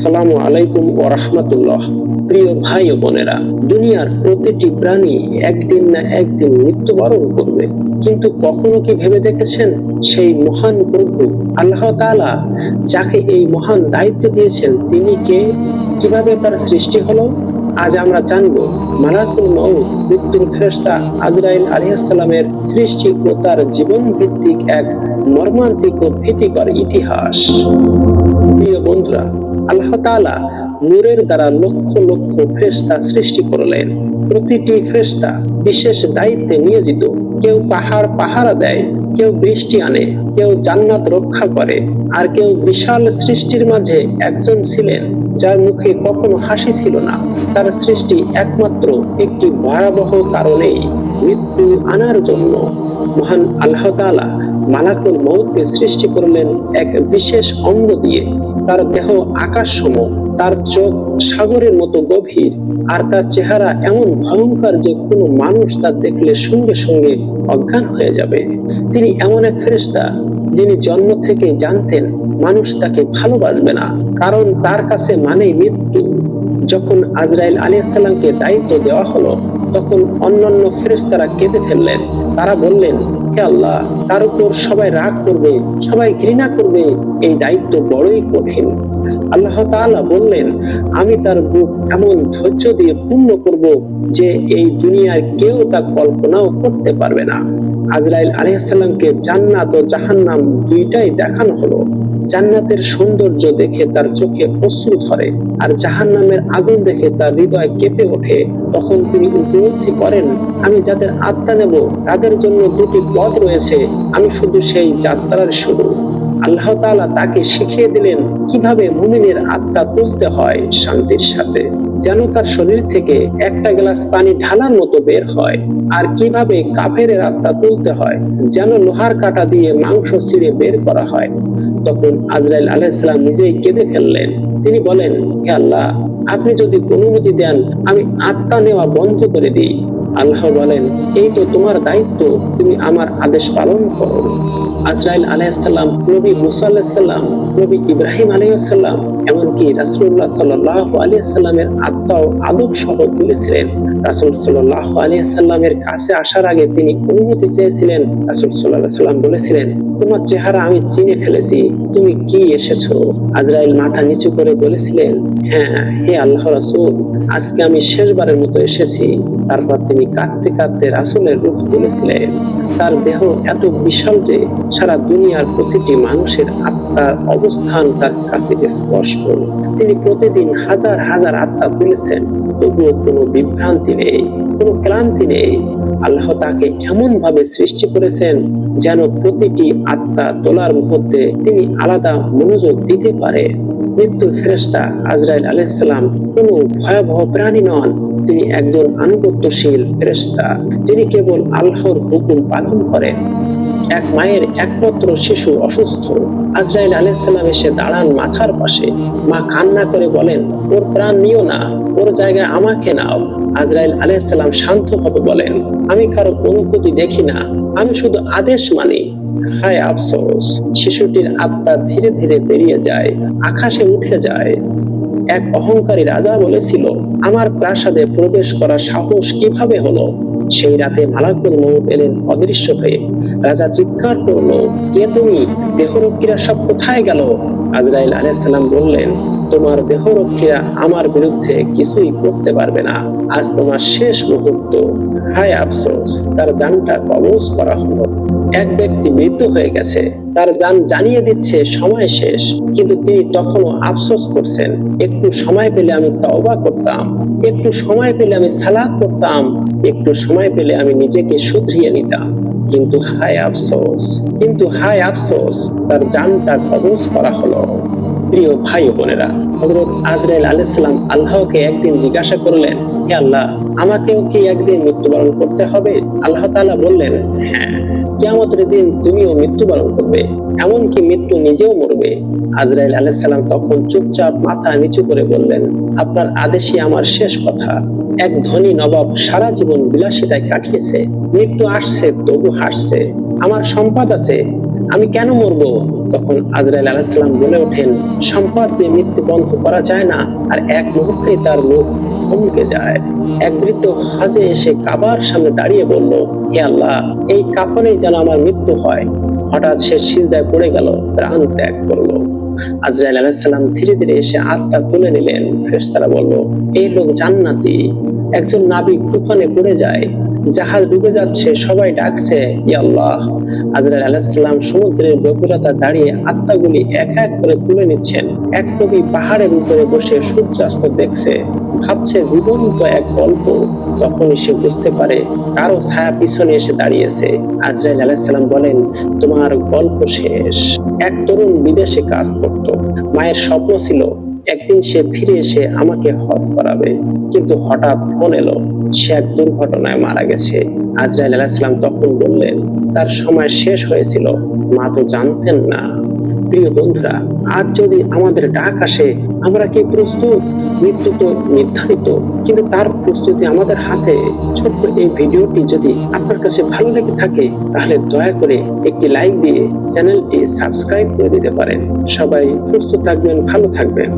আসসালামু আলাইকুম ও রহমতুল্লাহ। প্রিয় ভাই ও বোনেরা, দুনিয়ার প্রতিটি প্রাণী একদিন না একদিন মৃত্যুবরণ করবে। কিন্তু কখনো কি ভেবে দেখেছেন? সেই মহান প্রভু আল্লাহ তাআলা যাকে এই মহান দায়িত্ব দিয়েছেন, তিনি কে? কীভাবে তার সৃষ্টি হলো? আজ আমরা জানব মালাকুল মউত, মৃত্যুর ফেরেশতা আজরাইল আলাইহিসসালামের সৃষ্টি ও তার জীবন ভিত্তিক এক মর্মান্তিক ও ভীতিকর ইতিহাস। প্রিয় বন্ধুরা, আল্লাহ তাআলা নূরের দ্বারা লক্ষ লক্ষ ফেরেশতা সৃষ্টি করলেন। প্রতিটি ফেরেশতা বিশেষ দায়িত্বে নিয়োজিত। কেউ পাহাড় পাহারা দেয়, কেউ বৃষ্টি আনে, কেউ জান্নাত রক্ষা করে। আর কেউ বিশাল সৃষ্টির মাঝে একজন ছিলেন। যার মুখে কখনো হাসি ছিল না। তার সৃষ্টি একমাত্র একটি ভয়াবহ কারণেই মৃত্যু আনার জন্য মহান আল্লাহ তাআলা মালাকুল মৌতকে সৃষ্টি করলেন এক বিশেষ অঙ্গ দিয়ে। তার দেহ আকাশ সম তার চোখ সাগরের মতো গভীর, আর তার চেহারা এমন ভয়ঙ্কর যে কোনো মানুষ তা দেখলে সঙ্গে সঙ্গে অজ্ঞান হয়ে যাবে। তিনি এমন এক ফেরেশতা যিনি জন্ম থেকে জানতেন, মানুষ তাকে ভালোবাসবে না। কারণ তার কাছে মানেই মৃত্যু। যখন আজরাইল আলাইসাল্লামকে দায়িত্ব দেওয়া হলো, তখন অন্যান্য ফেরেস্তারা কেঁদে ফেললেন। তারা বললেন হে আল্লাহ তার উপর সবাই রাগ করবে, সবাই ঘৃণা করবে, এই দায়িত্ব বড়ই কঠিন। আল্লাহ তাআলা বললেন, আমি তার বুক এমন ধৈর্য দিয়ে পূর্ণ করব যে এই দুনিয়ার কেউ তা কল্পনাও করতে পারবে না। আজরাইল আলাইসাল্লামকে জান্নাত ও জাহান্নাম দুইটাই দেখানো হলো। জান্নাতের সৌন্দর্য দেখে তার চোখে অশ্রু ধরে আর জাহান নামের আগুন দেখে তার হৃদয় কেঁপে ওঠে। তখন তিনি উপলব্ধি করেন, আমি যাদের আত্মা নেব, তাদের জন্য দুটি পথ রয়েছে। আমি শুধু সেই যাত্রার শুরু। আল্লাহ তাকে শিখিয়ে দিলেন কীভাবে মুমিনের আত্মা তুলতে হয় শান্তির সাথে। যেন তার শরীর থেকে একটা গ্লাস পানি ঢালার মতো বের হয়। আর কীভাবে কাফের আত্মা তুলতে হয়, যেন লোহার কাটা দিয়ে মাংস ছিঁড়ে বের করা হয়। তখন আজরাইল আলাইসালাম নিজেই কেঁদে ফেললেন। তিনি বলেন, হে আল্লাহ, আপনি যদি অনুমতি দেন, আমি আত্মা নেওয়া বন্ধ করে দিই। আল্লাহ বলেন, এই তো তোমার দায়িত্ব, তুমি আমার আদেশ পালন করো। আজরাইল আলাইসাল্লাম নবী মুসা আলাইসাল্লাম নবী ইব্রাহিম আলাইসাল্লাম এমনকি রাসুল্লাহ সাল্লাহ আলিয়াল্লামের আত্মাও আদব সহ তুলেছিলেন। রাসুল সাল্লাহ আলিয়াল্লামের কাছে আসার আগে তিনি অনুমতি চেয়েছিলেন, রাসুল সাল্লাহ সাল্লাম বলেছিলেন, তোমার চেহারা আমি চিনে ফেলেছি, তুমি কি এসেছ? আজরাইল মাথা নিচু করে বলেছিলেন হ্যাঁ হে আল্লাহ রাসুল, আজকে আমি শেষবারের মতো এসেছি। তারপর তিনি কাঁদতে কাঁদতে রাসুলের রূপ তুলেছিলেন। তার দেহ এত বিশাল যে সারা দুনিয়ার প্রতিটি মানুষের আত্মার অবস্থান তার কাছে স্পষ্ট। তিনি প্রতিদিন হাজার হাজার আত্মা তুলেছেন। তবুও কোনো বিভ্রান্তি নেই, কোনো ক্লান্তি নেই। আল্লাহ তাকে এমন ভাবে সৃষ্টি করেছেন যেন প্রতিটি আত্মা তোলার মুহূর্তে তিনি আলাদা মনোযোগ দিতে পারে। মৃত্যুর ফেরেস্তা আজরাইল আলাইসাল্লাম কোনো ভয়াবহ প্রাণী নন। তিনি একজন আনুগত্যশীল ফেরেস্তা যিনি কেবল আল্লাহর হুকুম পালন করেন। এক মায়ের একমাত্র শিশু অসুস্থ। আজরাইল আলাইসাল্লাম এসে দাঁড়ান মাথার পাশে। মা কান্না করে বলেন, ওর প্রাণ নিও না, ওর জায়গায় আমাকে নাও। আজরাইল আলাইসাল্লাম শান্তভাবে বলেন, আমি কারও অনুভূতি দেখি না, আমি শুধু আদেশ মানি। হায় আফসোস, শিশুটির আত্মা ধীরে ধীরে বেরিয়ে যায়, আকাশে উঠে যায়। এক অহংকারী রাজা বলেছিল, আমার প্রাসাদে প্রবেশ করার সাহস কীভাবে হলো? সেই রাতে মালাকুল মৌত এলেন অদৃশ্য হয়ে। রাজা চিৎকার করল, কে তুমি? দেহরক্ষীরা সব কোথায় গেল? আজরাইল আলাইসাল্লাম বললেন তোমার দেহরক্ষীরা আমার বিরুদ্ধে কিছুই করতে পারবে না। আজ তোমার শেষ মুহূর্ত। হায় আফসোস, তার জানটা কবজ করা হলো। এক ব্যক্তি মৃত্যু হয়ে গেছে। তার জান জানিয়ে দিচ্ছে, সময় শেষ। কিন্তু তিনি তখনও আফসোস করছেন। একটু সময় পেলে আমি তওবা করতাম। একটু সময় পেলে আমি সালাদ করতাম একটু সময় পেলে আমি নিজেকে শুধরিয়ে নিতাম। কিন্তু হায় আফসোস, কিন্তু হায় আফসোস, তার জানটা কবজ করা হলো। প্রিয় ভাই বোনেরা হজরত আজরাইল আলাইসালাম আল্লাহকে একদিন জিজ্ঞাসা করলেন, হে আল্লাহ, আমাকেও কি একদিন মৃত্যুবরণ করতে হবে? আল্লাহ তাআলা বললেন হ্যাঁ কিয়ামতের দিন তুমিও মৃত্যুবরণ করবে, এমনকি মৃত্যু নিজেও মরবে। আজরাইল আলাইসাল্লাম তখন চুপচাপ মাথা নিচু করে বললেন, আপনার আদেশই আমার শেষ কথা। এক ধনী নবাব সারা জীবন বিলাসিতায় কাটিয়েছে, মৃত্যু আসছে তবু হাসছে আমার সম্পদ আছে আমি কেন মরবো? তখন আজরাইল আলাহিসাল্লাম বলে ওঠেন, সম্পদ দিয়ে মৃত্যু বন্ধ করা যায় না, আর এক মুহূর্তেই তার মুখ থমকে যায়। এক বৃদ্ধ হাজে এসে কাবার সামনে দাঁড়িয়ে বলল, হে আল্লাহ, এই কাফনেই যেন আমার মৃত্যু হয়। হঠাৎ সে সিজদায় পড়ে গেল, প্রাণ ত্যাগ করল। আজরাইল আলাহিসাল্লাম ধীরে ধীরে এসে আত্মা তুলে নিলেন। ফেরেশতারা বলল, এই লোক জান্নাতি। একজন নাবিক তুফানে পড়ে যায়। জাহাজ ডুবে যাচ্ছে, সবাই ডাকছে ইয়া আল্লাহ। আজরাইল আলাহিসাল্লাম সমুদ্রের গভীরতা দাঁড়িয়ে আত্মাগুলি এক এক করে তুলে নিচ্ছেন। এক কবি পাহাড়ের উপরে বসে সূর্যাস্ত দেখছে। ভাবছে জীবন্ত এক গল্প। তখনই সে বুঝতে পারে, কারও ছায়া পিছনে এসে দাঁড়িয়েছে। আজরাইল আলাহিসাল্লাম বলেন, তোমার গল্প শেষ। এক তরুণ বিদেশে কাজ করত। মায়ের স্বপ্ন ছিল একদিন সে ফিরে এসে আমাকে হজ করাবে। কিন্তু হঠাৎ ফোন এলো, সে এক দুর্ঘটনায় মারা গেছে। আজরাইল আলাহিসাল্লাম তখন বললেন, তার সময় শেষ হয়েছিল, মা তো জানতেন না। প্রিয় বন্ধুরা, আজ যদি আমাদের ডাক আসে, আমরা কি প্রস্তুত? মৃত্যু তো নির্ধারিত, কিন্তু তার প্রস্তুতি আমাদের হাতে। ছোট্ট এই ভিডিওটি যদি আপনার কাছে ভালো লেগে থাকে, তাহলে দয়া করে একটি লাইক দিয়ে চ্যানেলটি সাবস্ক্রাইব করে দিতে পারেন। সবাই সুস্থ থাকবেন, ভালো থাকবেন।